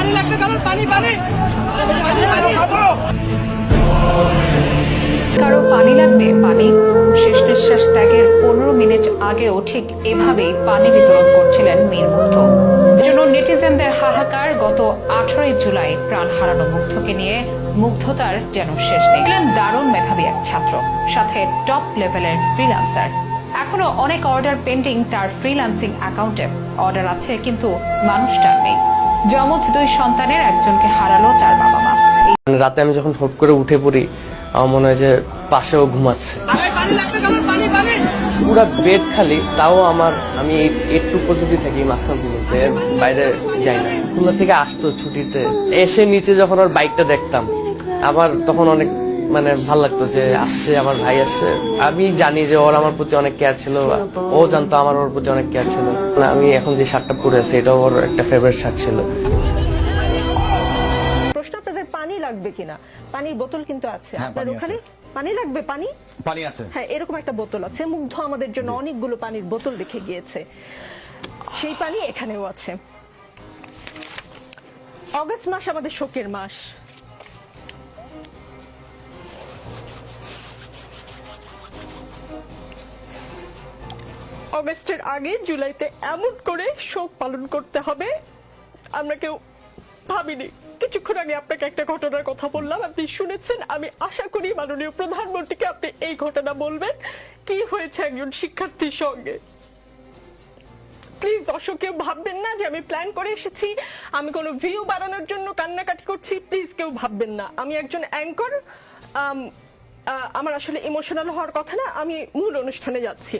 পানি লাগবে কারণ পানি পানি। কারও পানি লাগবে, পানি শেষ নিঃশ্বাস ত্যাগের পনেরো মিনিট আগেও ঠিক এভাবেই পানি বিতরণ করছিলেন মীর মুগ্ধ। জন্য নেটিজেনদের হাহাকার গত আঠারোই জুলাই প্রাণ হারানো মুগ্ধকে নিয়ে মুগ্ধতার যেন শেষ নেই। ছিলেন দারুণ মেধাবী এক ছাত্র, সাথে টপ লেভেলের ফ্রিল্যান্সার এখনও অনেক অর্ডার পেন্ডিং তার ফ্রিল্যান্সিং অ্যাকাউন্টে অর্ডার আছে, কিন্তু মানুষটার নেই। যমজ দুই সন্তানের একজনকে হারালো তার বাবা মা। রাতে আমি যখন হুট করে উঠে পড়ি, আমার মনে হয় যে পাশেও ঘুমাচ্ছে। পুরো বেড খালি, তাও আমার, আমি একটু পর্যন্ত থাকি, মাঝখান পুকুরতে এর বাইরে যাই না। খুলনা থেকে আসতো ছুটিতে। এসে নিচে যখন ওর বাইকটা দেখতাম আমার তখন অনেক মানে ভালো লাগতো যে আসছে আমার ভাই আসছে। আমি জানি যে ওর আমার প্রতি অনেক কেয়ার ছিল ও জানতো আমার ওর প্রতি অনেক কেয়ার ছিল। আমি এখন যে শার্টটা পরে আছি এটাও ওর একটা ফেভারিট শার্ট ছিল। প্রশ্ন আপনাদের পানি লাগবে কিনা? পানির বোতল কিন্তু আছে। হ্যাঁ, আপনার পানি ওখানে পানি লাগবে? পানি? পানি আছে। হ্যাঁ এরকম একটা বোতল আছে। মুগ্ধ আমাদের জন্য অনেকগুলো পানির বোতল রেখে গিয়েছে। সেই পানি এখানেও আছে। অগস্ট মাস আমাদের শোকের মাস। অগস্টের আগে জুলাইতে এমন করে শোক পালন করতে হবে, আমরা কেউ ভাবিনি। কিছুক্ষণ আগে আপনাকে একটা ঘটনার কথা বললাম, আপনি শুনেছেন? আমি আশা করি মাননীয় প্রধানমন্ত্রীকে আপনি এই ঘটনা বলবেন। কি হয়েছে একজন শিক্ষার্থীর সঙ্গে? প্লিজ, দর্শক, কেউ ভাববেন না যে আমি প্ল্যান করে এসেছি। আমি কোনো ভিউ বাড়ানোর জন্য কান্নাকাটি করছি। প্লিজ, কেউ ভাববেন না। আমি একজন অ্যাঙ্কর আমার আসলে ইমোশনাল হওয়ার কথা না, আমি মূল অনুষ্ঠানে যাচ্ছি।